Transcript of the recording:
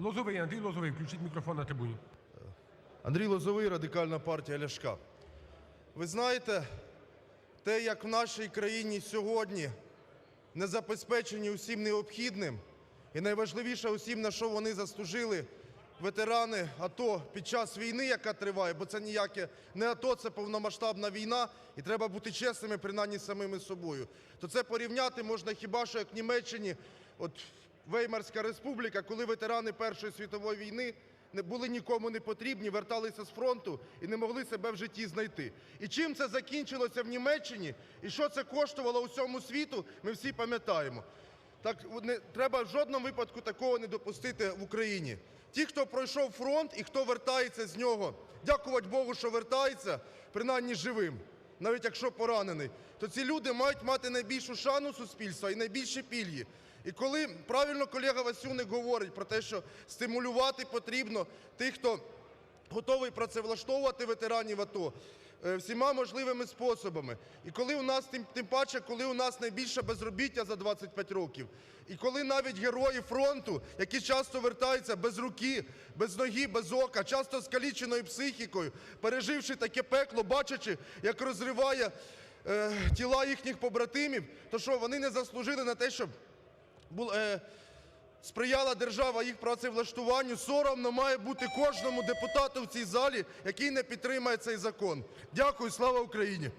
Лозовий, Андрій Лозовий, включіть мікрофон на трибуні. Андрій Лозовий, Радикальна партія Ляшка. Ви знаєте, те, як в нашій країні сьогодні не забезпечені усім необхідним, і найважливіше усім, на що вони заслужили, ветерани АТО під час війни, яка триває, бо це ніяке не АТО, це повномасштабна війна, і треба бути чесними, принаймні самими собою. То це порівняти можна хіба що як в Німеччині, от Веймарська республіка, коли ветерани Першої світової війни не були нікому не потрібні, верталися з фронту і не могли себе в житті знайти. І чим це закінчилося в Німеччині, і що це коштувало усьому світу, ми всі пам'ятаємо. Так не треба в жодному випадку такого не допустити в Україні. Ті, хто пройшов фронт і хто вертається з нього, дякувати Богу, що вертається, принаймні живим, навіть якщо поранений, то ці люди мають мати найбільшу шану суспільства і найбільші пільги. І коли правильно колега Васюник говорить про те, що стимулювати потрібно тих, хто готовий працевлаштовувати ветеранів АТО всіма можливими способами. І коли у нас, тим, тим паче, коли у нас найбільше безробіття за 25 років, і коли навіть герої фронту, які часто вертаються без руки, без ноги, без ока, часто скаліченою психікою, переживши таке пекло, бачачи, як розриває е, тіла їхніх побратимів, то що вони не заслужили на те, щоб е, сприяла держава їх працевлаштуванню, соромно має бути кожному депутату в цій залі, який не підтримає цей закон. Дякую, слава Україні!